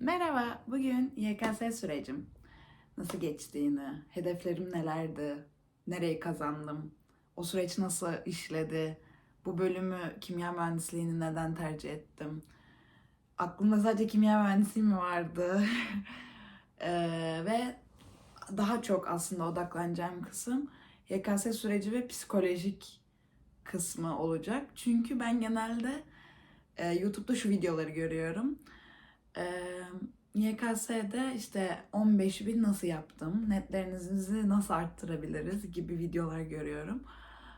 Merhaba, bugün YKS sürecim. Nasıl geçtiğini, hedeflerim nelerdi, nereyi kazandım, o süreç nasıl işledi, bu bölümü kimya mühendisliğini neden tercih ettim, aklımda sadece kimya mühendisliği mi vardı Eee, ve daha çok aslında odaklanacağım kısım YKS süreci ve psikolojik kısmı olacak. Çünkü ben genelde e, YouTube'da şu videoları görüyorum. YKS'de işte 15 bin nasıl yaptım, netlerinizi nasıl arttırabiliriz gibi videolar görüyorum.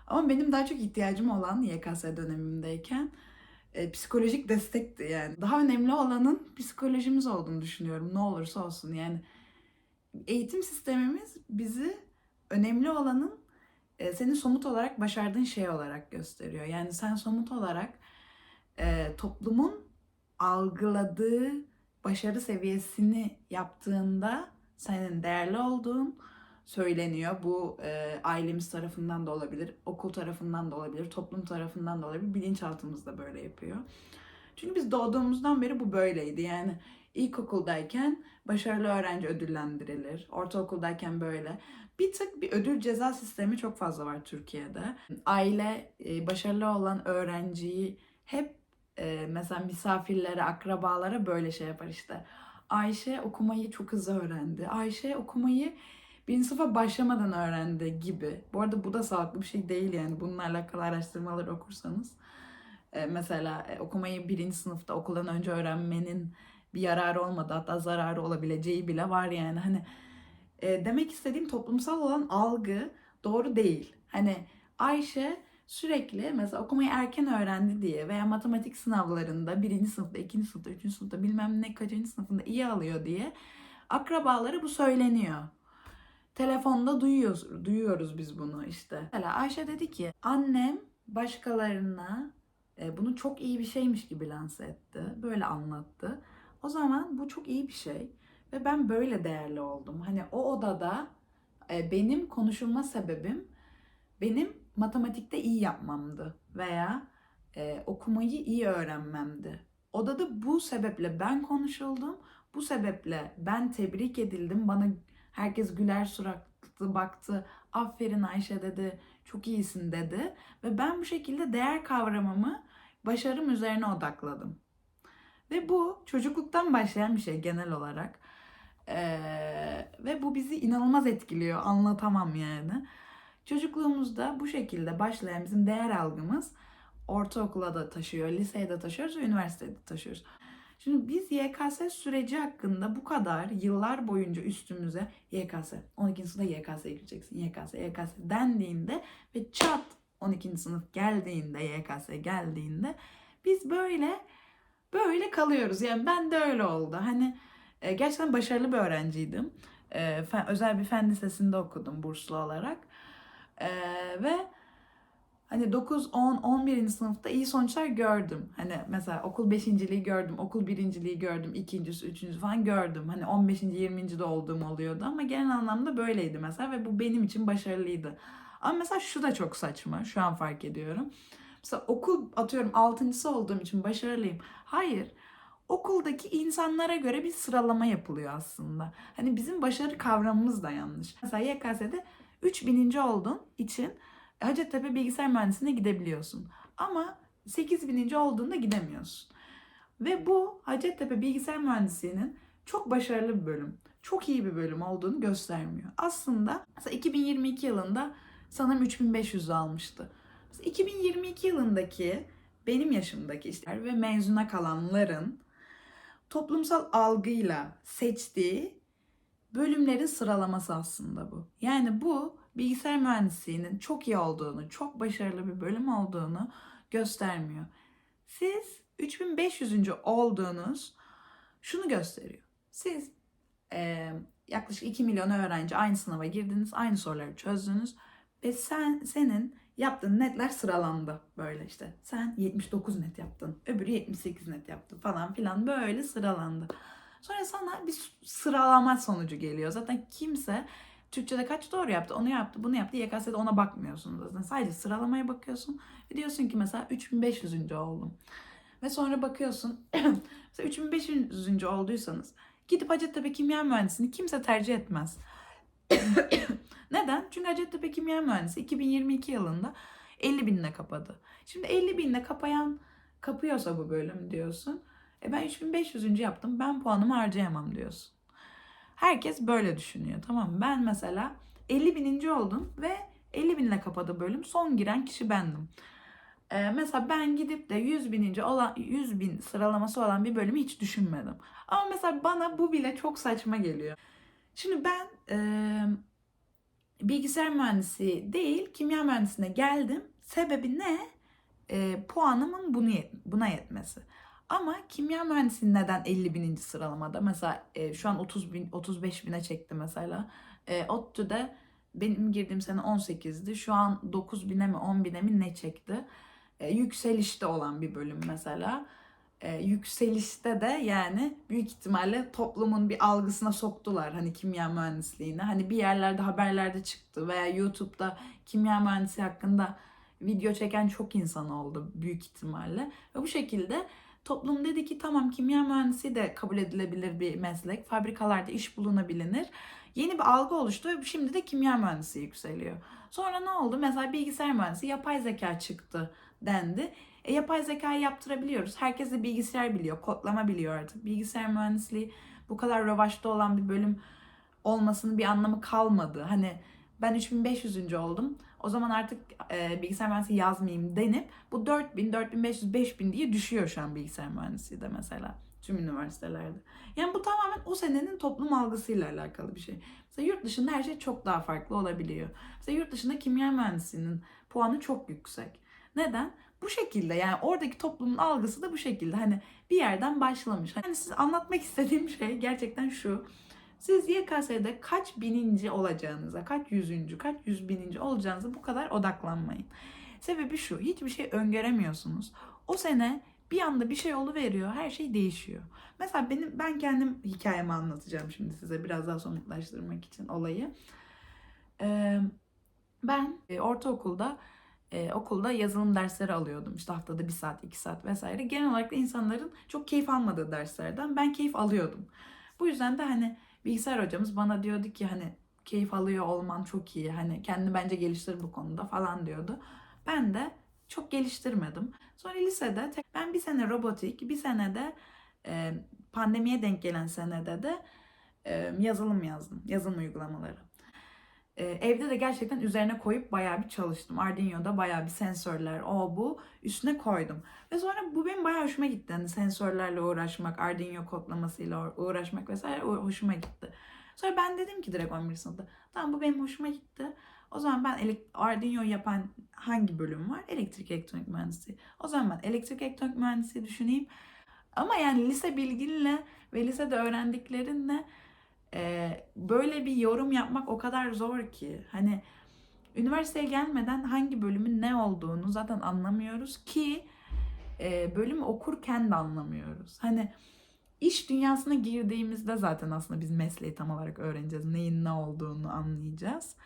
Ama benim daha çok ihtiyacım olan YKS dönemimdeyken e, psikolojik destekti yani. Daha önemli olanın psikolojimiz olduğunu düşünüyorum ne olursa olsun yani. Eğitim sistemimiz bizi önemli olanın e, senin somut olarak başardığın şey olarak gösteriyor. Yani sen somut olarak e, toplumun algıladığı başarı seviyesini yaptığında senin değerli olduğun söyleniyor. Bu e, ailemiz tarafından da olabilir, okul tarafından da olabilir, toplum tarafından da olabilir. Bilinçaltımız da böyle yapıyor. Çünkü biz doğduğumuzdan beri bu böyleydi. Yani ilkokuldayken başarılı öğrenci ödüllendirilir. Ortaokuldayken böyle. Bir tık bir ödül ceza sistemi çok fazla var Türkiye'de. Aile e, başarılı olan öğrenciyi hep e, mesela misafirlere, akrabalara böyle şey yapar işte. Ayşe okumayı çok hızlı öğrendi. Ayşe okumayı birinci sınıfa başlamadan öğrendi gibi. Bu arada bu da sağlıklı bir şey değil yani. Bununla alakalı araştırmaları okursanız. E, mesela e, okumayı birinci sınıfta okuldan önce öğrenmenin bir yararı olmadı. Hatta zararı olabileceği bile var yani. Hani e, demek istediğim toplumsal olan algı doğru değil. Hani Ayşe sürekli mesela okumayı erken öğrendi diye veya matematik sınavlarında birinci sınıfta, ikinci sınıfta, üçüncü sınıfta bilmem ne kaçıncı sınıfında iyi alıyor diye akrabaları bu söyleniyor. Telefonda duyuyoruz, duyuyoruz biz bunu işte. Mesela Ayşe dedi ki annem başkalarına e, bunu çok iyi bir şeymiş gibi lanse etti. Böyle anlattı. O zaman bu çok iyi bir şey ve ben böyle değerli oldum. Hani o odada e, benim konuşulma sebebim benim matematikte iyi yapmamdı veya e, okumayı iyi öğrenmemdi. Odada bu sebeple ben konuşuldum. Bu sebeple ben tebrik edildim. Bana herkes güler suratlı baktı. Aferin Ayşe dedi. Çok iyisin dedi. Ve ben bu şekilde değer kavramımı başarım üzerine odakladım. Ve bu çocukluktan başlayan bir şey genel olarak. Ee, ve bu bizi inanılmaz etkiliyor. Anlatamam yani. Çocukluğumuzda bu şekilde başlayan bizim değer algımız ortaokula da taşıyor, liseye de taşıyoruz ve üniversitede de taşıyoruz. Şimdi biz YKS süreci hakkında bu kadar yıllar boyunca üstümüze YKS, 12. sınıfta YKS'ye gireceksin, YKS, YKS dendiğinde ve çat 12. sınıf geldiğinde, YKS geldiğinde biz böyle böyle kalıyoruz. Yani ben de öyle oldu. Hani e, gerçekten başarılı bir öğrenciydim. E, özel bir fen lisesinde okudum burslu olarak. E, ve hani 9, 10, 11. sınıfta iyi sonuçlar gördüm. Hani mesela okul beşinciliği gördüm, okul birinciliği gördüm, ikincisi, üçüncüsü falan gördüm. Hani 15. 20. de olduğum oluyordu ama genel anlamda böyleydi mesela ve bu benim için başarılıydı. Ama mesela şu da çok saçma, şu an fark ediyorum. Mesela okul atıyorum altıncısı olduğum için başarılıyım. Hayır. Okuldaki insanlara göre bir sıralama yapılıyor aslında. Hani bizim başarı kavramımız da yanlış. Mesela YKS'de 3000. olduğun için Hacettepe Bilgisayar Mühendisliğine gidebiliyorsun. Ama 8000. olduğunda gidemiyorsun. Ve bu Hacettepe Bilgisayar Mühendisliği'nin çok başarılı bir bölüm, çok iyi bir bölüm olduğunu göstermiyor. Aslında mesela 2022 yılında sanırım 3500 almıştı. Mesela 2022 yılındaki benim yaşımdaki işte ve mezuna kalanların toplumsal algıyla seçtiği bölümlerin sıralaması aslında bu. Yani bu bilgisayar mühendisliğinin çok iyi olduğunu, çok başarılı bir bölüm olduğunu göstermiyor. Siz 3500. olduğunuz şunu gösteriyor. Siz e, yaklaşık 2 milyon öğrenci aynı sınava girdiniz, aynı soruları çözdünüz ve sen senin yaptığın netler sıralandı böyle işte. Sen 79 net yaptın, öbürü 78 net yaptı falan filan böyle sıralandı. Sonra sana bir sıralama sonucu geliyor. Zaten kimse Türkçe'de kaç doğru yaptı, onu yaptı, bunu yaptı. YKS'de ona bakmıyorsun zaten. Sadece sıralamaya bakıyorsun ve diyorsun ki mesela 3500. oldum. Ve sonra bakıyorsun mesela 3500. olduysanız gidip Hacettepe Kimya Mühendisliğini kimse tercih etmez. Neden? Çünkü Hacettepe Kimya Mühendisi 2022 yılında 50 binle kapadı. Şimdi 50 binle kapayan kapıyorsa bu bölüm diyorsun. E ben 3500. yaptım ben puanımı harcayamam diyorsun. Herkes böyle düşünüyor tamam? Ben mesela 50 bininci oldum ve 50 binle kapadı bölüm. Son giren kişi bendim. Ee, mesela ben gidip de 100 bininci olan 100 bin sıralaması olan bir bölümü hiç düşünmedim. Ama mesela bana bu bile çok saçma geliyor. Şimdi ben e, bilgisayar mühendisi değil kimya mühendisine geldim. Sebebi ne? E, puanımın bunu yet- buna yetmesi. Ama kimya mühendisliği neden 50 bininci sıralamada? Mesela e, şu an 30 bin, 35 bine çekti mesela. E, ODTÜ'de benim girdiğim sene 18'di. Şu an 9 bine mi 10 bine mi ne çekti? E, yükselişte olan bir bölüm mesela. E, yükselişte de yani büyük ihtimalle toplumun bir algısına soktular hani kimya mühendisliğini. Hani bir yerlerde haberlerde çıktı veya YouTube'da kimya mühendisi hakkında video çeken çok insan oldu büyük ihtimalle. Ve bu şekilde toplum dedi ki tamam kimya mühendisi de kabul edilebilir bir meslek. Fabrikalarda iş bulunabilir. Yeni bir algı oluştu ve şimdi de kimya mühendisi yükseliyor. Sonra ne oldu? Mesela bilgisayar mühendisi yapay zeka çıktı dendi. E, yapay zekayı yaptırabiliyoruz. Herkes de bilgisayar biliyor, kodlama biliyor artık. Bilgisayar mühendisliği bu kadar revaçta olan bir bölüm olmasının bir anlamı kalmadı. Hani ben 3500. oldum. O zaman artık e, bilgisayar mühendisi yazmayayım denip bu 4000, 4500, 5000 diye düşüyor şu an bilgisayar mühendisliği de mesela. Tüm üniversitelerde. Yani bu tamamen o senenin toplum algısıyla alakalı bir şey. Mesela yurt dışında her şey çok daha farklı olabiliyor. Mesela yurt dışında kimya mühendisliğinin puanı çok yüksek. Neden? Bu şekilde yani oradaki toplumun algısı da bu şekilde. Hani bir yerden başlamış. Hani size anlatmak istediğim şey gerçekten şu. Siz YKS'de kaç bininci olacağınıza, kaç yüzüncü, kaç yüz bininci olacağınıza bu kadar odaklanmayın. Sebebi şu, hiçbir şey öngöremiyorsunuz. O sene bir anda bir şey veriyor, her şey değişiyor. Mesela benim ben kendim hikayemi anlatacağım şimdi size biraz daha somutlaştırmak için olayı. Ben e, ortaokulda e, okulda yazılım dersleri alıyordum. İşte haftada bir saat, iki saat vesaire. Genel olarak da insanların çok keyif almadığı derslerden ben keyif alıyordum. Bu yüzden de hani bilgisayar hocamız bana diyordu ki hani keyif alıyor olman çok iyi. Hani kendini bence geliştir bu konuda falan diyordu. Ben de çok geliştirmedim. Sonra lisede ben bir sene robotik, bir sene de e, pandemiye denk gelen senede de e, yazılım yazdım. Yazılım uygulamaları. E, evde de gerçekten üzerine koyup bayağı bir çalıştım. Arduino'da bayağı bir sensörler, o bu üstüne koydum. Ve sonra bu benim bayağı hoşuma gitti. Hani sensörlerle uğraşmak, Arduino kodlamasıyla uğraşmak vesaire hoşuma gitti. Sonra ben dedim ki direkt 11. sınıfta tamam bu benim hoşuma gitti. O zaman ben Arduino yapan hangi bölüm var? Elektrik elektronik mühendisliği. O zaman ben elektrik elektronik mühendisliği düşüneyim. Ama yani lise bilginle ve lisede öğrendiklerinle e, böyle bir yorum yapmak o kadar zor ki. Hani üniversiteye gelmeden hangi bölümün ne olduğunu zaten anlamıyoruz ki e, bölümü okurken de anlamıyoruz. Hani iş dünyasına girdiğimizde zaten aslında biz mesleği tam olarak öğreneceğiz. Neyin ne olduğunu anlayacağız.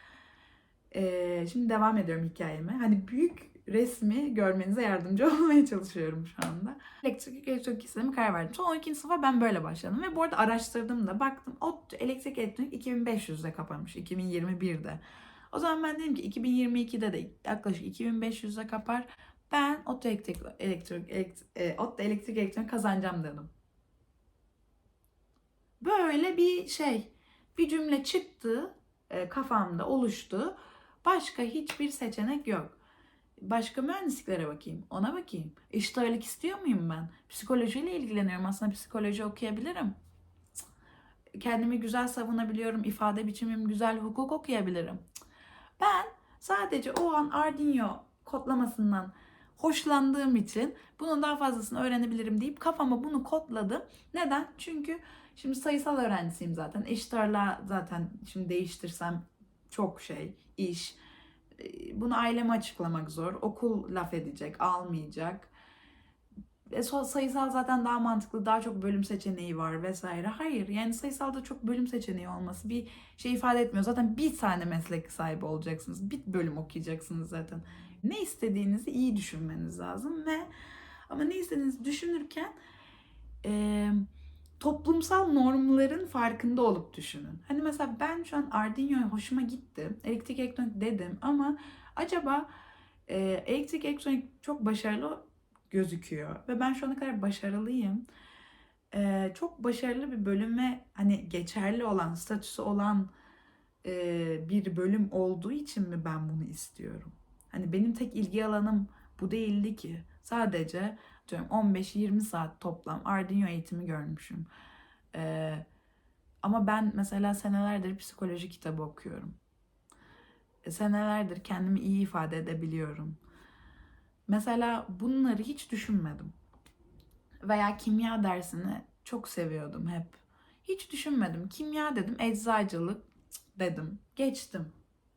Ee, şimdi devam ediyorum hikayeme. Hani büyük resmi görmenize yardımcı olmaya çalışıyorum şu anda. Elektrik elektronik sistemi karar verdim. Son 12. sınıfa ben böyle başladım ve bu arada araştırdım da baktım o elektrik elektronik 2500'de kapanmış 2021'de. O zaman ben dedim ki 2022'de de yaklaşık 2500'de kapar. Ben ODTÜ elektrik, elektrik, elektrik, e, ODTÜ elektrik elektronik kazanacağım dedim. Böyle bir şey, bir cümle çıktı e, kafamda oluştu. Başka hiçbir seçenek yok. Başka mühendisliklere bakayım. Ona bakayım. Eşit ağırlık istiyor muyum ben? Psikolojiyle ilgileniyorum. Aslında psikoloji okuyabilirim. Kendimi güzel savunabiliyorum. ifade biçimim güzel. Hukuk okuyabilirim. Ben sadece o an Arduino kodlamasından hoşlandığım için bunun daha fazlasını öğrenebilirim deyip kafama bunu kodladım. Neden? Çünkü şimdi sayısal öğrencisiyim zaten. Eşit zaten şimdi değiştirsem çok şey, iş. Bunu aileme açıklamak zor. Okul laf edecek, almayacak. E, sayısal zaten daha mantıklı, daha çok bölüm seçeneği var vesaire. Hayır, yani sayısalda çok bölüm seçeneği olması bir şey ifade etmiyor. Zaten bir tane meslek sahibi olacaksınız. Bir bölüm okuyacaksınız zaten. Ne istediğinizi iyi düşünmeniz lazım ve Ama ne istediğinizi düşünürken e, toplumsal normların farkında olup düşünün. Hani mesela ben şu an Arduino'ya hoşuma gitti. Elektrik elektronik dedim ama acaba e, elektrik elektronik çok başarılı gözüküyor ve ben şu ana kadar başarılıyım. E, çok başarılı bir bölüme hani geçerli olan, statüsü olan e, bir bölüm olduğu için mi ben bunu istiyorum? Hani benim tek ilgi alanım bu değildi ki. Sadece diyorum 15-20 saat toplam Arduino eğitimi görmüşüm. Ee, ama ben mesela senelerdir psikoloji kitabı okuyorum. E, senelerdir kendimi iyi ifade edebiliyorum. Mesela bunları hiç düşünmedim. Veya kimya dersini çok seviyordum hep. Hiç düşünmedim. Kimya dedim, eczacılık dedim. Geçtim.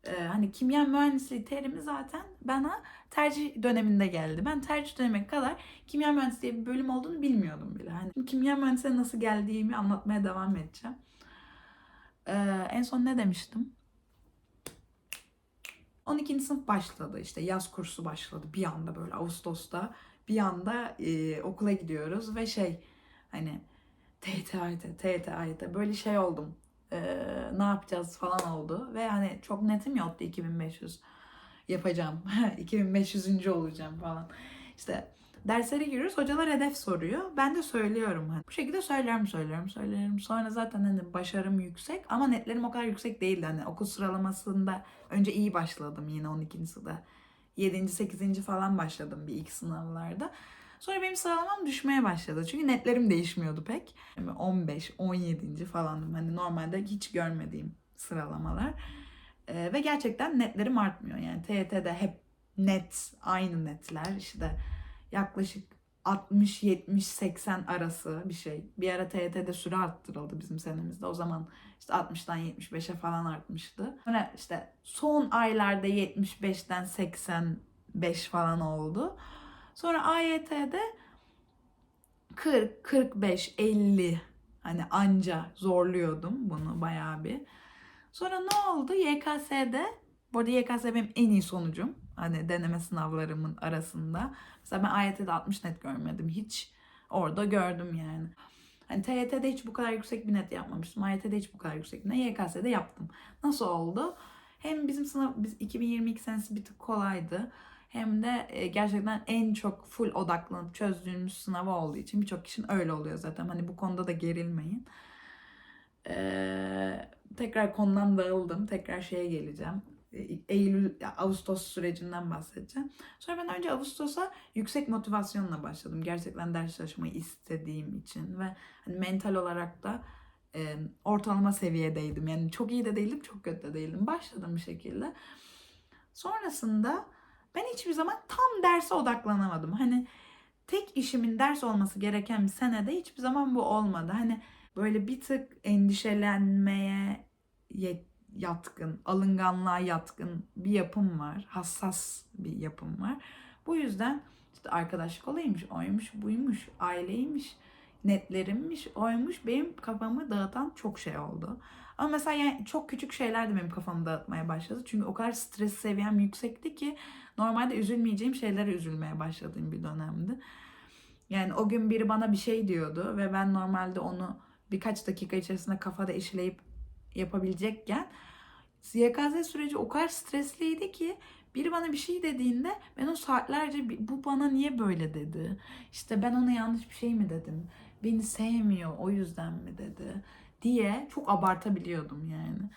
Ee, hani kimya mühendisliği terimi zaten bana tercih döneminde geldi. Ben tercih dönemi kadar kimya mühendisliği bir bölüm olduğunu bilmiyordum bile. Hani kimya mühendisliğine nasıl geldiğimi anlatmaya devam edeceğim. Ee, en son ne demiştim? 12. sınıf başladı işte yaz kursu başladı bir anda böyle Ağustos'ta bir anda e, okula gidiyoruz ve şey hani TYT, AYT böyle şey oldum. Ee, ne yapacağız falan oldu ve hani çok netim yoktu 2500 yapacağım. 2500. olacağım falan. İşte derslere giriyoruz. Hocalar hedef soruyor. Ben de söylüyorum. Hani. Bu şekilde söylüyorum, söylüyorum, söylüyorum. Sonra zaten hani başarım yüksek ama netlerim o kadar yüksek değildi. Hani okul sıralamasında önce iyi başladım yine 12. sınıfta. 7. 8. falan başladım bir ilk sınavlarda. Sonra benim sıralamam düşmeye başladı. Çünkü netlerim değişmiyordu pek. Yani 15, 17. falandım. Hani normalde hiç görmediğim sıralamalar. Ee, ve gerçekten netlerim artmıyor. Yani TYT'de hep net, aynı netler. İşte yaklaşık 60, 70, 80 arası bir şey. Bir ara TYT'de süre arttırıldı bizim senemizde. O zaman işte 60'dan 75'e falan artmıştı. Sonra işte son aylarda 75'ten 85 falan oldu. Sonra AYT'de 40, 45, 50 hani anca zorluyordum bunu bayağı bir. Sonra ne oldu? YKS'de, bu arada YKS benim en iyi sonucum. Hani deneme sınavlarımın arasında. Mesela ben AYT'de 60 net görmedim hiç. Orada gördüm yani. Hani TYT'de hiç bu kadar yüksek bir net yapmamıştım. AYT'de hiç bu kadar yüksek bir net. YKS'de yaptım. Nasıl oldu? Hem bizim sınav, biz 2022 senesi bir tık kolaydı. Hem de e, gerçekten en çok full odaklanıp çözdüğümüz sınavı olduğu için birçok kişinin öyle oluyor zaten. Hani bu konuda da gerilmeyin. Ee, tekrar konudan dağıldım. Tekrar şeye geleceğim. E, Eylül, Ağustos sürecinden bahsedeceğim. Sonra ben önce Ağustos'a yüksek motivasyonla başladım. Gerçekten ders çalışmayı istediğim için ve hani mental olarak da e, ortalama seviyedeydim. Yani çok iyi de değildim, çok kötü de değildim. Başladım bir şekilde. Sonrasında ben hiçbir zaman tam derse odaklanamadım. Hani tek işimin ders olması gereken bir senede hiçbir zaman bu olmadı. Hani böyle bir tık endişelenmeye yatkın, alınganlığa yatkın bir yapım var. Hassas bir yapım var. Bu yüzden işte arkadaşlık olaymış, oymuş, buymuş, aileymiş, netlerimmiş, oymuş. Benim kafamı dağıtan çok şey oldu. Ama mesela yani çok küçük şeyler de benim kafamı dağıtmaya başladı. Çünkü o kadar stres seviyem yüksekti ki normalde üzülmeyeceğim şeylere üzülmeye başladığım bir dönemdi. Yani o gün biri bana bir şey diyordu ve ben normalde onu birkaç dakika içerisinde kafada işleyip yapabilecekken YKS süreci o kadar stresliydi ki biri bana bir şey dediğinde ben o saatlerce bu bana niye böyle dedi? İşte ben ona yanlış bir şey mi dedim? Beni sevmiyor o yüzden mi dedi? Diye çok abartabiliyordum yani.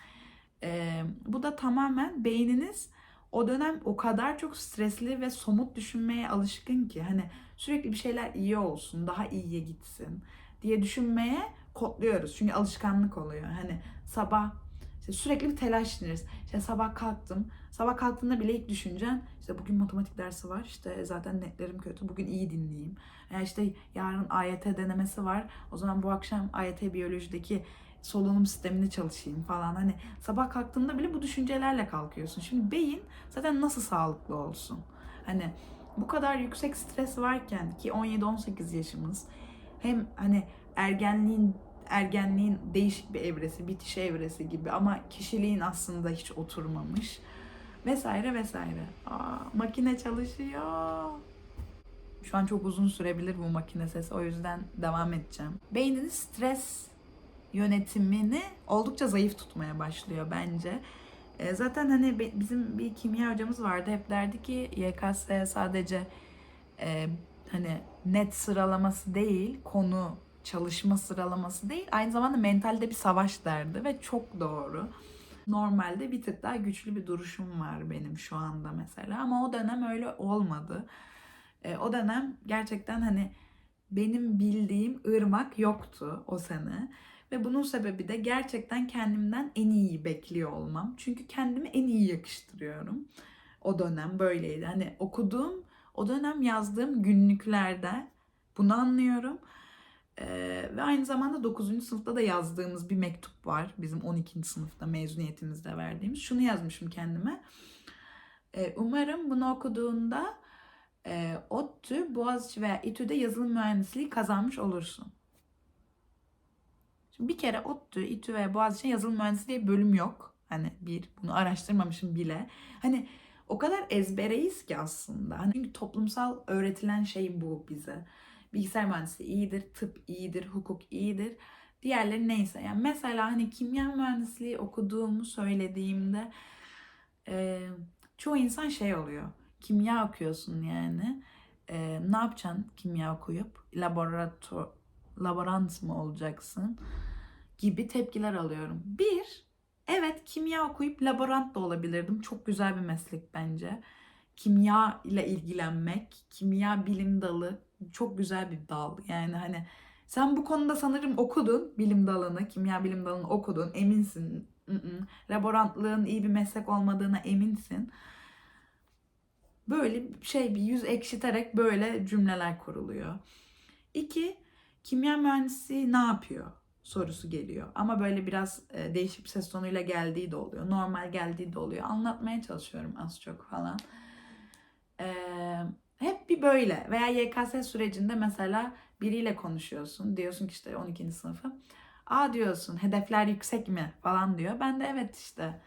Ee, bu da tamamen beyniniz o dönem o kadar çok stresli ve somut düşünmeye alışkın ki hani sürekli bir şeyler iyi olsun, daha iyiye gitsin diye düşünmeye kodluyoruz. Çünkü alışkanlık oluyor. Hani sabah işte sürekli bir telaş. İşte sabah kalktım. Sabah kalktığında bile ilk düşüncen işte bugün matematik dersi var. İşte zaten netlerim kötü. Bugün iyi dinleyeyim. Yani işte yarın AYT denemesi var. O zaman bu akşam AYT biyolojideki solunum sistemini çalışayım falan. Hani sabah kalktığında bile bu düşüncelerle kalkıyorsun. Şimdi beyin zaten nasıl sağlıklı olsun? Hani bu kadar yüksek stres varken ki 17-18 yaşımız hem hani ergenliğin ergenliğin değişik bir evresi, bitiş evresi gibi ama kişiliğin aslında hiç oturmamış vesaire vesaire. Aa, makine çalışıyor. Şu an çok uzun sürebilir bu makine sesi. O yüzden devam edeceğim. Beyninin stres yönetimini oldukça zayıf tutmaya başlıyor bence. E, zaten hani bizim bir kimya hocamız vardı. Hep derdi ki YKS sadece e, hani net sıralaması değil, konu çalışma sıralaması değil, aynı zamanda mentalde bir savaş derdi ve çok doğru. Normalde bir tık daha güçlü bir duruşum var benim şu anda mesela ama o dönem öyle olmadı. E, o dönem gerçekten hani benim bildiğim ırmak yoktu o sene. Ve bunun sebebi de gerçekten kendimden en iyiyi bekliyor olmam. Çünkü kendimi en iyi yakıştırıyorum. O dönem böyleydi. Hani okuduğum, o dönem yazdığım günlüklerde bunu anlıyorum. Ee, ve aynı zamanda 9. sınıfta da yazdığımız bir mektup var. Bizim 12. sınıfta mezuniyetimizde verdiğimiz. Şunu yazmışım kendime. Ee, umarım bunu okuduğunda e, ODTÜ, Boğaziçi veya İTÜ'de yazılım mühendisliği kazanmış olursun. Şimdi bir kere ODTÜ, İTÜ veya Boğaziçi yazılım mühendisliği bölüm yok. Hani bir, bunu araştırmamışım bile. Hani o kadar ezbereyiz ki aslında. Hani çünkü toplumsal öğretilen şey bu bize. Bilgisayar mühendisliği iyidir, tıp iyidir, hukuk iyidir. Diğerleri neyse. Yani mesela hani kimya mühendisliği okuduğumu söylediğimde e, çoğu insan şey oluyor. Kimya okuyorsun yani. E, ne yapacaksın kimya okuyup? Laboratuvar, laborant mı olacaksın? Gibi tepkiler alıyorum. Bir, evet kimya okuyup laborant da olabilirdim. Çok güzel bir meslek bence. Kimya ile ilgilenmek, kimya bilim dalı çok güzel bir dal. Yani hani sen bu konuda sanırım okudun bilim dalını, kimya bilim dalını okudun, eminsin. Mm-mm. Laborantlığın iyi bir meslek olmadığına eminsin. Böyle şey bir yüz ekşiterek böyle cümleler kuruluyor. İki, kimya mühendisi ne yapıyor sorusu geliyor. Ama böyle biraz e, değişik bir ses tonuyla geldiği de oluyor. Normal geldiği de oluyor. Anlatmaya çalışıyorum az çok falan. Eee hep bir böyle veya YKS sürecinde mesela biriyle konuşuyorsun. Diyorsun ki işte 12. sınıfı. Aa diyorsun hedefler yüksek mi falan diyor. Ben de evet işte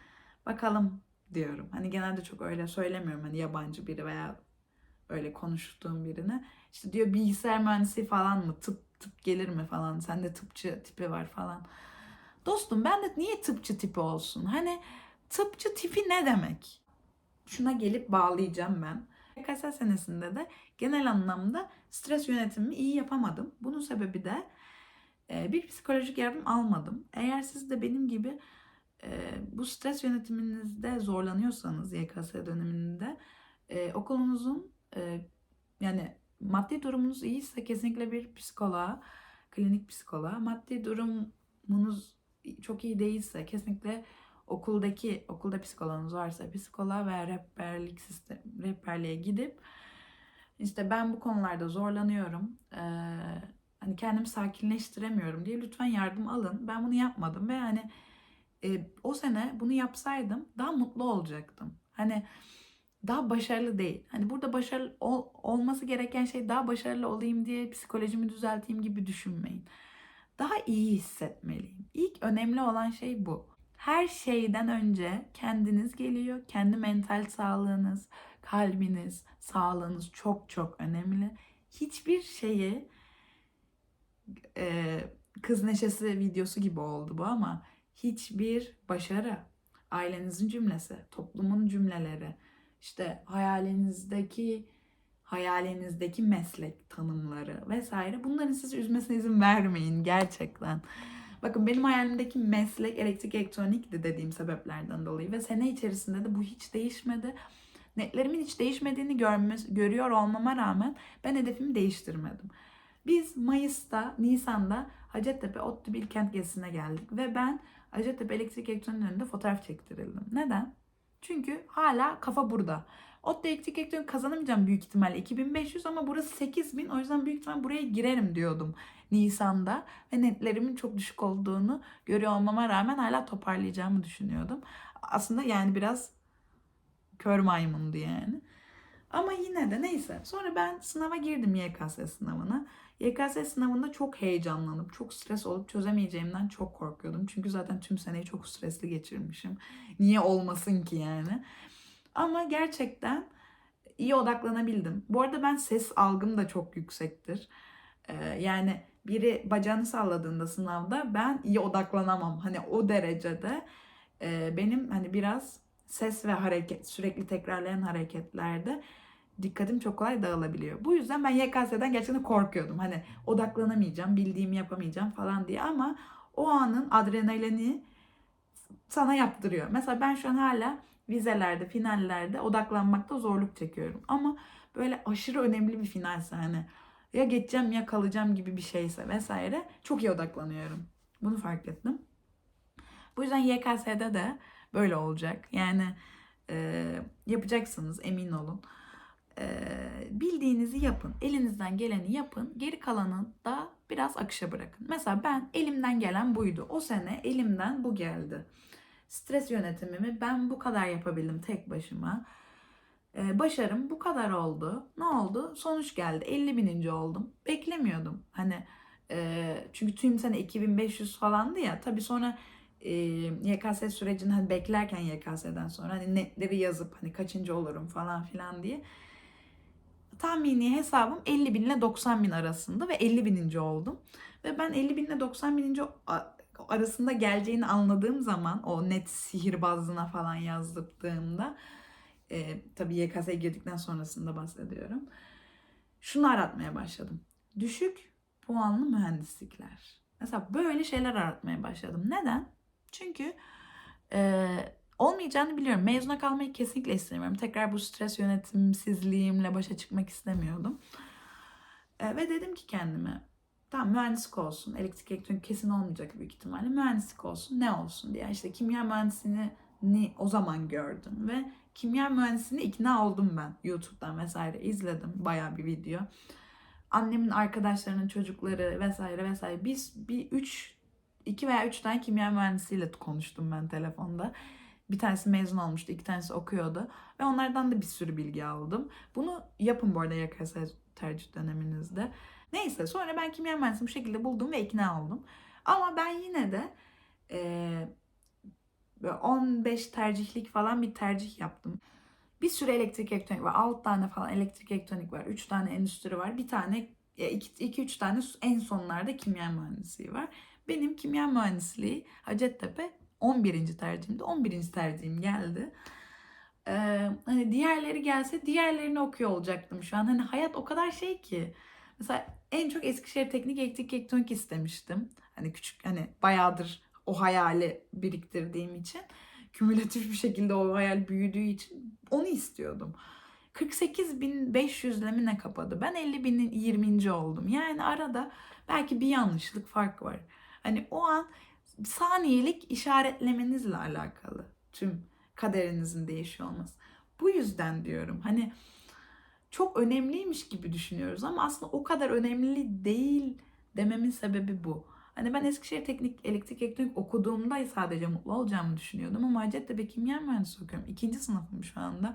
bakalım diyorum. Hani genelde çok öyle söylemiyorum hani yabancı biri veya öyle konuştuğum birine. İşte diyor bilgisayar mühendisi falan mı? Tıp tıp gelir mi falan? Sende tıpçı tipi var falan. Dostum ben de niye tıpçı tipi olsun? Hani tıpçı tipi ne demek? Şuna gelip bağlayacağım ben. YKS senesinde de genel anlamda stres yönetimimi iyi yapamadım. Bunun sebebi de e, bir psikolojik yardım almadım. Eğer siz de benim gibi e, bu stres yönetiminizde zorlanıyorsanız YKS döneminde e, okulunuzun yani maddi durumunuz iyiyse kesinlikle bir psikoloğa, klinik psikoloğa, maddi durumunuz çok iyi değilse kesinlikle okuldaki okulda psikoloğunuz varsa psikoloğa veya rehberlik sistem rehberliğe gidip işte ben bu konularda zorlanıyorum. Ee, hani kendimi sakinleştiremiyorum diye lütfen yardım alın. Ben bunu yapmadım ve hani e, o sene bunu yapsaydım daha mutlu olacaktım. Hani daha başarılı değil. Hani burada başarılı ol, olması gereken şey daha başarılı olayım diye psikolojimi düzelteyim gibi düşünmeyin. Daha iyi hissetmeliyim. İlk önemli olan şey bu her şeyden önce kendiniz geliyor. Kendi mental sağlığınız, kalbiniz, sağlığınız çok çok önemli. Hiçbir şeyi e, kız neşesi videosu gibi oldu bu ama hiçbir başarı, ailenizin cümlesi, toplumun cümleleri, işte hayalinizdeki hayalinizdeki meslek tanımları vesaire bunların sizi üzmesine izin vermeyin gerçekten. Bakın benim hayalimdeki meslek elektrik elektronikti dediğim sebeplerden dolayı ve sene içerisinde de bu hiç değişmedi. Netlerimin hiç değişmediğini görme, görüyor olmama rağmen ben hedefimi değiştirmedim. Biz Mayıs'ta, Nisan'da Hacettepe ODTÜ Bilkent gezisine geldik ve ben Hacettepe Elektrik Elektronik önünde fotoğraf çektirildim. Neden? Çünkü hala kafa burada. ODTÜ Elektrik Elektronik kazanamayacağım büyük ihtimalle 2500 ama burası 8000 o yüzden büyük ihtimalle buraya girerim diyordum Nisan'da ve netlerimin çok düşük olduğunu görüyor olmama rağmen hala toparlayacağımı düşünüyordum. Aslında yani biraz kör maymundu yani. Ama yine de neyse. Sonra ben sınava girdim YKS sınavına. YKS sınavında çok heyecanlanıp, çok stres olup çözemeyeceğimden çok korkuyordum. Çünkü zaten tüm seneyi çok stresli geçirmişim. Niye olmasın ki yani? Ama gerçekten iyi odaklanabildim. Bu arada ben ses algım da çok yüksektir. Ee, yani biri bacağını salladığında sınavda ben iyi odaklanamam. Hani o derecede e, benim hani biraz ses ve hareket sürekli tekrarlayan hareketlerde dikkatim çok kolay dağılabiliyor. Bu yüzden ben YKS'den gerçekten korkuyordum. Hani odaklanamayacağım, bildiğimi yapamayacağım falan diye ama o anın adrenalini sana yaptırıyor. Mesela ben şu an hala vizelerde, finallerde odaklanmakta zorluk çekiyorum. Ama böyle aşırı önemli bir finalse hani ya geçeceğim ya kalacağım gibi bir şeyse vesaire çok iyi odaklanıyorum. Bunu fark ettim. Bu yüzden YKS'de de böyle olacak. Yani e, yapacaksınız emin olun. E, bildiğinizi yapın. Elinizden geleni yapın. Geri kalanı da biraz akışa bırakın. Mesela ben elimden gelen buydu. O sene elimden bu geldi. Stres yönetimimi ben bu kadar yapabildim tek başıma. Ee, başarım bu kadar oldu. Ne oldu? Sonuç geldi. 50 bininci oldum. Beklemiyordum. Hani e, çünkü tüm sene 2500 falandı ya. Tabii sonra e, YKS sürecini hani beklerken YKS'den sonra hani netleri yazıp hani kaçıncı olurum falan filan diye tahmini hesabım 50 bin ile 90 bin arasında ve 50 bininci oldum. Ve ben 50 bin ile 90 bininci arasında geleceğini anladığım zaman o net sihirbazlığına falan yazdırdığımda e, tabii YKS'ye girdikten sonrasında bahsediyorum. Şunu aratmaya başladım. Düşük puanlı mühendislikler. Mesela böyle şeyler aratmaya başladım. Neden? Çünkü e, olmayacağını biliyorum. Mezuna kalmayı kesinlikle istemiyorum. Tekrar bu stres yönetimsizliğimle başa çıkmak istemiyordum. E, ve dedim ki kendime Tamam mühendislik olsun. Elektrik elektronik kesin olmayacak büyük ihtimalle. Mühendislik olsun. Ne olsun diye. İşte kimya mühendisliğini o zaman gördüm ve kimya mühendisliğine ikna oldum ben. YouTube'dan vesaire izledim bayağı bir video. Annemin arkadaşlarının çocukları vesaire vesaire. Biz bir üç, iki veya üç tane kimya mühendisiyle konuştum ben telefonda. Bir tanesi mezun olmuştu, iki tanesi okuyordu. Ve onlardan da bir sürü bilgi aldım. Bunu yapın bu arada YKS tercih döneminizde. Neyse sonra ben kimya mühendisliğini bu şekilde buldum ve ikna oldum. Ama ben yine de e, 15 tercihlik falan bir tercih yaptım. Bir sürü elektrik elektronik var. 6 tane falan elektrik elektronik var. 3 tane endüstri var. Bir tane 2-3 tane en sonlarda kimya mühendisliği var. Benim kimya mühendisliği Hacettepe 11. tercihimdi. 11. tercihim geldi. Ee, hani diğerleri gelse diğerlerini okuyor olacaktım şu an. Hani hayat o kadar şey ki. Mesela en çok Eskişehir Teknik Elektrik Elektronik istemiştim. Hani küçük hani bayağıdır o hayali biriktirdiğim için kümülatif bir şekilde o hayal büyüdüğü için onu istiyordum. 48.500 mi ne kapadı? Ben 50.000'in 20. oldum. Yani arada belki bir yanlışlık fark var. Hani o an saniyelik işaretlemenizle alakalı tüm kaderinizin değişiyor olması. Bu yüzden diyorum hani çok önemliymiş gibi düşünüyoruz ama aslında o kadar önemli değil dememin sebebi bu. Hani ben Eskişehir Teknik Elektrik Elektronik okuduğumda sadece mutlu olacağımı düşünüyordum ama Hacettepe Kimya Mühendisi okuyorum. İkinci sınıfım şu anda.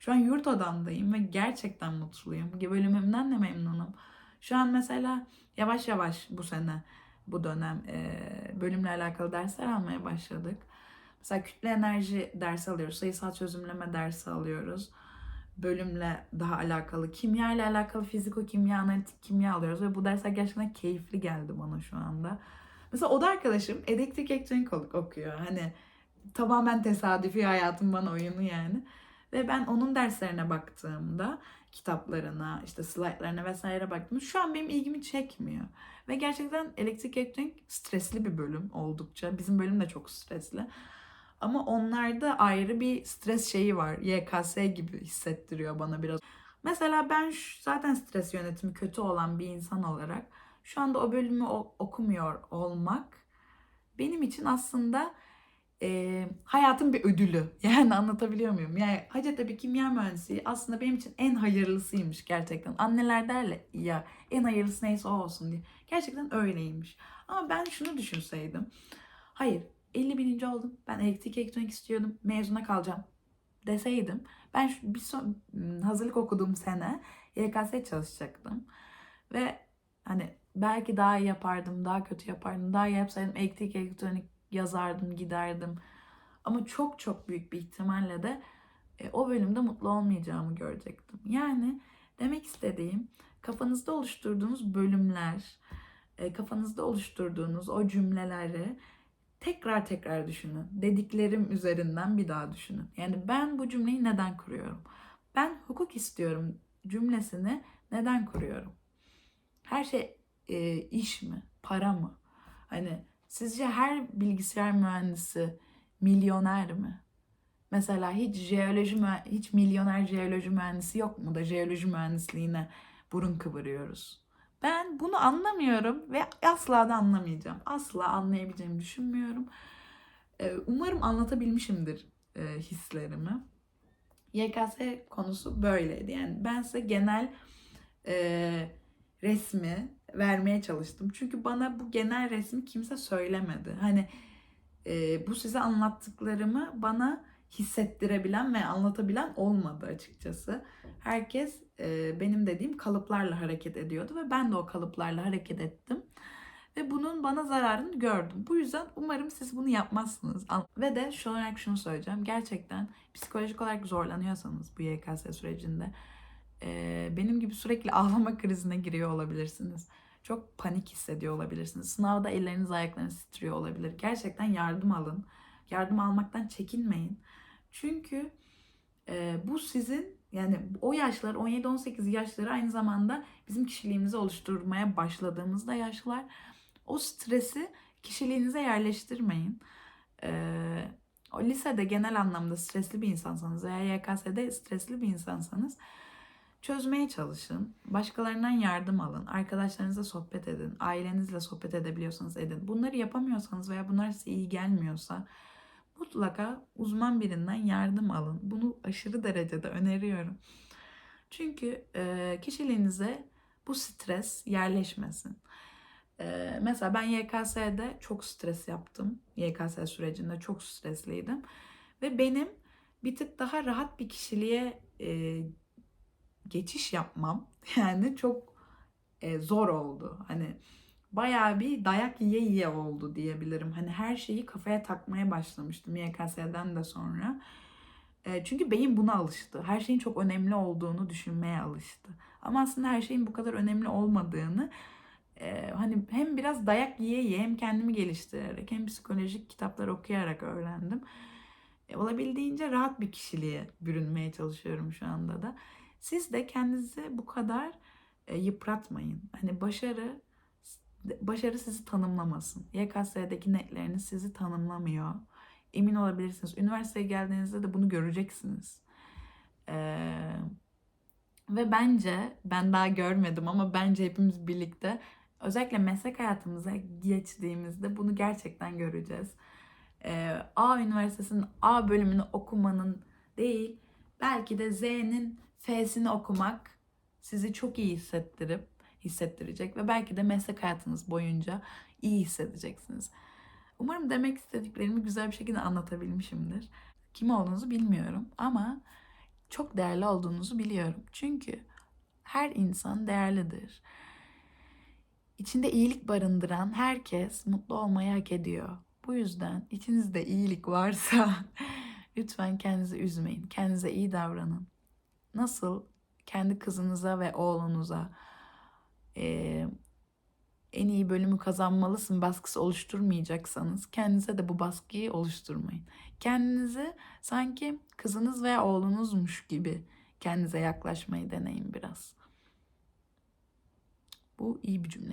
Şu an yurt odamdayım ve gerçekten mutluyum. Bölümümden de memnunum. Şu an mesela yavaş yavaş bu sene, bu dönem bölümle alakalı dersler almaya başladık. Mesela kütle enerji dersi alıyoruz, sayısal çözümleme dersi alıyoruz bölümle daha alakalı, kimya ile alakalı fiziko kimya, analitik kimya alıyoruz ve bu dersler gerçekten keyifli geldi bana şu anda. Mesela o da arkadaşım elektrik elektronik okuyor. Hani tamamen tesadüfi hayatım bana oyunu yani. Ve ben onun derslerine baktığımda kitaplarına, işte slaytlarına vesaire baktım. Şu an benim ilgimi çekmiyor. Ve gerçekten elektrik elektronik stresli bir bölüm oldukça. Bizim bölüm de çok stresli. Ama onlarda ayrı bir stres şeyi var. YKS gibi hissettiriyor bana biraz. Mesela ben zaten stres yönetimi kötü olan bir insan olarak şu anda o bölümü okumuyor olmak benim için aslında e, hayatın bir ödülü. Yani anlatabiliyor muyum? Yani Hacettepe Kimya Mühendisliği aslında benim için en hayırlısıymış gerçekten. Anneler derler ya en hayırlısı neyse o olsun diye. Gerçekten öyleymiş. Ama ben şunu düşünseydim. Hayır 50 bininci oldum. Ben elektrik elektronik istiyordum. Mezuna kalacağım deseydim ben bir son hazırlık okuduğum sene YKS çalışacaktım. Ve hani belki daha iyi yapardım, daha kötü yapardım. Daha iyi yapsaydım elektrik elektronik yazardım, giderdim. Ama çok çok büyük bir ihtimalle de e, o bölümde mutlu olmayacağımı görecektim. Yani demek istediğim kafanızda oluşturduğunuz bölümler, e, kafanızda oluşturduğunuz o cümleleri tekrar tekrar düşünün. Dediklerim üzerinden bir daha düşünün. Yani ben bu cümleyi neden kuruyorum? Ben hukuk istiyorum cümlesini neden kuruyorum? Her şey e, iş mi? Para mı? Hani sizce her bilgisayar mühendisi milyoner mi? Mesela hiç jeoloji hiç milyoner jeoloji mühendisi yok mu da jeoloji mühendisliğine burun kıvırıyoruz? Ben bunu anlamıyorum ve asla da anlamayacağım. Asla anlayabileceğimi düşünmüyorum. Ee, Umarım anlatabilmişimdir e, hislerimi. YKS konusu böyleydi. Yani ben size genel e, resmi vermeye çalıştım. Çünkü bana bu genel resmi kimse söylemedi. Hani e, bu size anlattıklarımı bana hissettirebilen ve anlatabilen olmadı açıkçası. Herkes e, benim dediğim kalıplarla hareket ediyordu ve ben de o kalıplarla hareket ettim. Ve bunun bana zararını gördüm. Bu yüzden umarım siz bunu yapmazsınız. Ve de şu olarak şunu söyleyeceğim. Gerçekten psikolojik olarak zorlanıyorsanız bu YKS sürecinde e, benim gibi sürekli ağlama krizine giriyor olabilirsiniz. Çok panik hissediyor olabilirsiniz. Sınavda elleriniz ayaklarınız titriyor olabilir. Gerçekten yardım alın. Yardım almaktan çekinmeyin. Çünkü e, bu sizin yani o yaşlar 17-18 yaşları aynı zamanda bizim kişiliğimizi oluşturmaya başladığımızda yaşlar. O stresi kişiliğinize yerleştirmeyin. Ee, o lisede genel anlamda stresli bir insansanız veya YKS'de stresli bir insansanız çözmeye çalışın. Başkalarından yardım alın. Arkadaşlarınızla sohbet edin. Ailenizle sohbet edebiliyorsanız edin. Bunları yapamıyorsanız veya bunlar size iyi gelmiyorsa mutlaka uzman birinden yardım alın. Bunu aşırı derecede öneriyorum. Çünkü e, kişiliğinize bu stres yerleşmesin. E, mesela ben YKS'de çok stres yaptım. YKS sürecinde çok stresliydim. Ve benim bir tık daha rahat bir kişiliğe e, geçiş yapmam yani çok e, zor oldu. Hani bayağı bir dayak yiye yiye oldu diyebilirim. Hani her şeyi kafaya takmaya başlamıştım YKS'den de sonra. E, çünkü beyin buna alıştı. Her şeyin çok önemli olduğunu düşünmeye alıştı. Ama aslında her şeyin bu kadar önemli olmadığını e, hani hem biraz dayak yiye yiye hem kendimi geliştirerek hem psikolojik kitaplar okuyarak öğrendim. E, olabildiğince rahat bir kişiliğe bürünmeye çalışıyorum şu anda da. Siz de kendinizi bu kadar e, yıpratmayın. Hani başarı başarı sizi tanımlamasın. YKS'deki netleriniz sizi tanımlamıyor. Emin olabilirsiniz. Üniversiteye geldiğinizde de bunu göreceksiniz. Ee, ve bence ben daha görmedim ama bence hepimiz birlikte özellikle meslek hayatımıza geçtiğimizde bunu gerçekten göreceğiz. Ee, A üniversitesinin A bölümünü okumanın değil belki de Z'nin F'sini okumak sizi çok iyi hissettirip hissettirecek ve belki de meslek hayatınız boyunca iyi hissedeceksiniz. Umarım demek istediklerimi güzel bir şekilde anlatabilmişimdir. Kim olduğunuzu bilmiyorum ama çok değerli olduğunuzu biliyorum. Çünkü her insan değerlidir. İçinde iyilik barındıran herkes mutlu olmayı hak ediyor. Bu yüzden içinizde iyilik varsa lütfen kendinizi üzmeyin. Kendinize iyi davranın. Nasıl kendi kızınıza ve oğlunuza e, en iyi bölümü kazanmalısın baskısı oluşturmayacaksanız kendinize de bu baskıyı oluşturmayın. Kendinizi sanki kızınız veya oğlunuzmuş gibi kendinize yaklaşmayı deneyin biraz. Bu iyi bir cümleydi.